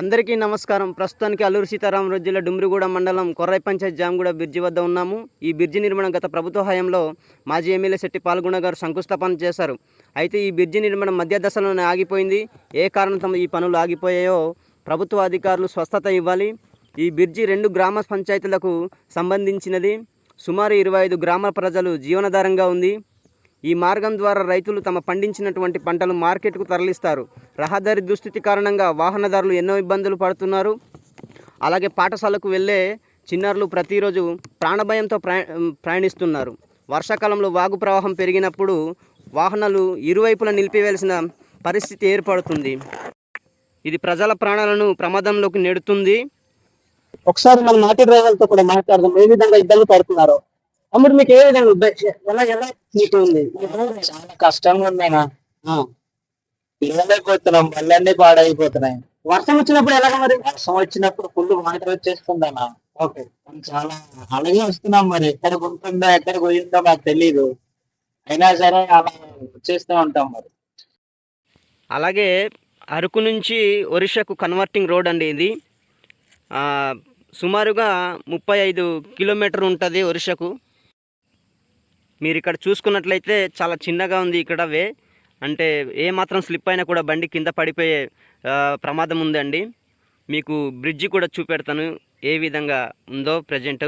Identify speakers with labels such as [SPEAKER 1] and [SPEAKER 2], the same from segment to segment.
[SPEAKER 1] అందరికీ నమస్కారం. ప్రస్తుతానికి అల్లూరు సీతారామరాజు జిల్లా డుమ్రిగూడ మండలం కొర్రై పంచాయత్ జామగూడ బ్రిడ్జి వద్ద ఉన్నాము. ఈ బ్రిడ్జి నిర్మాణం గత ప్రభుత్వ హయాంలో మాజీ ఎమ్మెల్యే శెట్టి పాల్గొన గారు శంకుస్థాపన చేశారు. అయితే ఈ బ్రిడ్జి నిర్మాణం మధ్య దశలోనే ఆగిపోయింది. ఏ కారణంతో ఈ పనులు ఆగిపోయాయో ప్రభుత్వ అధికారులు స్వస్థత ఇవ్వాలి. ఈ బ్రిడ్జి రెండు గ్రామ పంచాయతీలకు సంబంధించినది. సుమారు ఇరవై ఐదు గ్రామ ప్రజలు జీవనాధారంగా ఉంది. ఈ మార్గం ద్వారా రైతులు తమ పండించినటువంటి పంటలు మార్కెట్కు తరలిస్తారు. రహదారి దుస్థితి కారణంగా వాహనదారులు ఎన్నో ఇబ్బందులు పడుతున్నారు. అలాగే పాఠశాలకు వెళ్ళే చిన్నారులు ప్రతిరోజు ప్రాణభయంతో ప్రయా ప్రయాణిస్తున్నారు. వర్షాకాలంలో వాగు ప్రవాహం పెరిగినప్పుడు వాహనాలు ఇరువైపులా నిలిపివేయాల్సిన పరిస్థితి ఏర్పడుతుంది. ఇది ప్రజల ప్రాణాలను ప్రమాదంలోకి నెడుతుంది.
[SPEAKER 2] ఒకసారి మన నాటి డ్రైవర్తో కూడా మాట్లాడదాం. ఏ విధంగా ఇబ్బంది పడుతున్నారో? అప్పుడు మీకు ఏ విధంగా ఎలా ఎలా మీకు ఉంది?
[SPEAKER 3] చాలా కష్టంగా ఉందన్నా
[SPEAKER 2] ఆ,
[SPEAKER 3] ఇవ్వలేకపోతున్నాం పళ్ళన్నీ పాడైపోతున్నాయి.
[SPEAKER 2] వర్షం వచ్చినప్పుడు ఎలాగ మరి?
[SPEAKER 3] వర్షం వచ్చినప్పుడు ఫుల్ వాటర్ వచ్చేస్తుందన్నా
[SPEAKER 2] ఓకే.
[SPEAKER 3] చాలా అలాగే వస్తున్నాం మరి. ఎక్కడ ఉంటుందో ఎక్కడ పోయిందో నాకు తెలీదు. అయినా సరే అలా వచ్చేస్తూ ఉంటాం మరి.
[SPEAKER 1] అలాగే అరకు నుంచి ఒరిషాకు కన్వర్టింగ్ రోడ్ అండి ఇది. ఆ, సుమారుగా ముప్పై ఐదు కిలోమీటర్ ఉంటుంది ఒరిషాకు మీరు ఇక్కడ చూసుకున్నట్లయితే చాలా చిన్నగా ఉంది ఇక్కడ వే అంటే ఏ మాత్రం స్లిప్ అయినా కూడా బండి కింద పడిపోయే ప్రమాదం ఉందండి. మీకు బ్రిడ్జి కూడా చూపెడతాను ఏ విధంగా ఉందో ప్రజెంట్.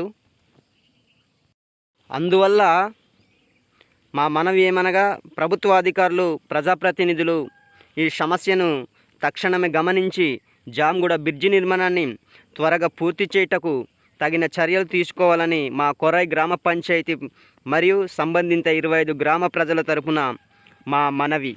[SPEAKER 1] అందువల్ల మా మనవి ఏమనగా ప్రభుత్వ అధికారులు ప్రజాప్రతినిధులు ఈ సమస్యను తక్షణమే గమనించి జామ్గూడ బ్రిడ్జి నిర్మాణాన్ని త్వరగా పూర్తి చేయుటకు తగిన చర్యలు తీసుకోవాలని మా కొరాయి గ్రామ పంచాయతీ మరియు సంబంధిత ఇరవై ఐదు గ్రామ ప్రజల తరపున మా మనవి.